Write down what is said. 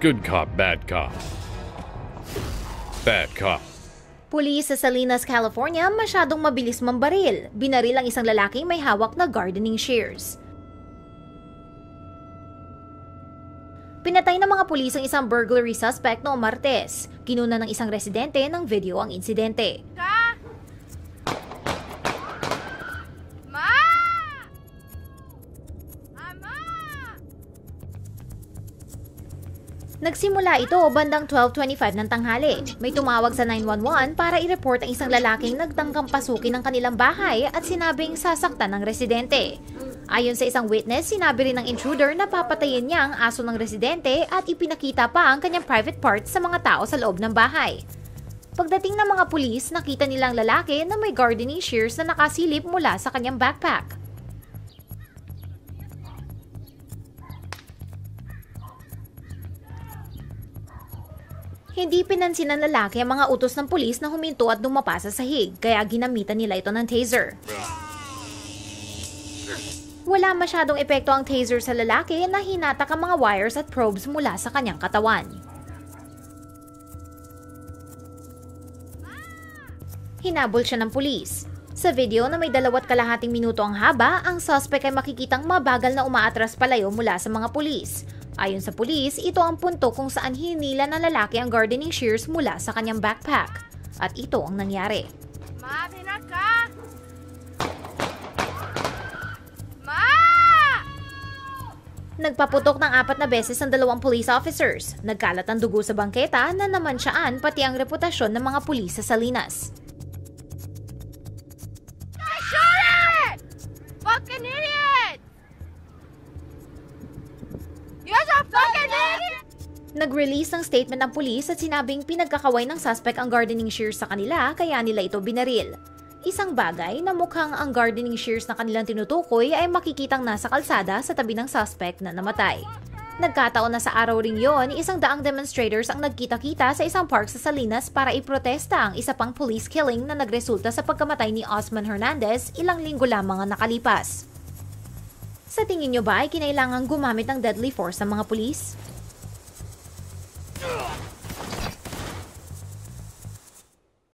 Good cop, bad cop. Bad cop. Pulis sa Salinas, California, masyadong mabilis mambaril. Binaril ang isang lalaking may hawak na gardening shears. Pinatay ng mga pulis ang isang burglary suspect noong Martes. Kinuna ng isang residente ng video ang insidente. Ka? Nagsimula ito bandang 12.25 ng tanghali. May tumawag sa 911 para i-report ang isang lalaking nagtangkang pasukin ng kanilang bahay at sinabing sasaktan ng residente. Ayon sa isang witness, sinabi rin ng intruder na papatayin niya ang aso ng residente at ipinakita pa ang kanyang private parts sa mga tao sa loob ng bahay. Pagdating ng mga pulis, nakita nilang lalaki na may gardening shears na nakasilip mula sa kanyang backpack. Hindi pinansin ng lalaki ang mga utos ng pulis na huminto at dumapa sa sahig, kaya ginamitan nila ito ng taser. Wala masyadong epekto ang taser sa lalaki na hinatak ang mga wires at probes mula sa kanyang katawan. Hinabol siya ng pulis. Sa video na may dalawat kalahating minuto ang haba, ang suspect ay makikitang mabagal na umaatras palayo mula sa mga pulis. Ayon sa pulis, ito ang punto kung saan hinila ng lalaki ang gardening shears mula sa kanyang backpack. At ito ang nangyari. Ma, pinak ka? Ma! Nagpaputok ng apat na beses ang dalawang police officers. Nagkalat ang dugo sa bangketa na namansyaan pati ang reputasyon ng mga pulis sa Salinas. Nag-release ng statement ng pulis at sinabing pinagkakaway ng suspect ang gardening shears sa kanila kaya nila ito binaril. Isang bagay na mukhang ang gardening shears na kanilang tinutukoy ay makikitang nasa kalsada sa tabi ng suspect na namatay. Nagkataon na sa araw ring yon, isang daang demonstrators ang nagkita-kita sa isang park sa Salinas para iprotesta ang isa pang police killing na nagresulta sa pagkamatay ni Osman Hernandez ilang linggo lamang ang nakalipas. Sa tingin nyo ba ay kinailangang gumamit ng deadly force ang mga pulis?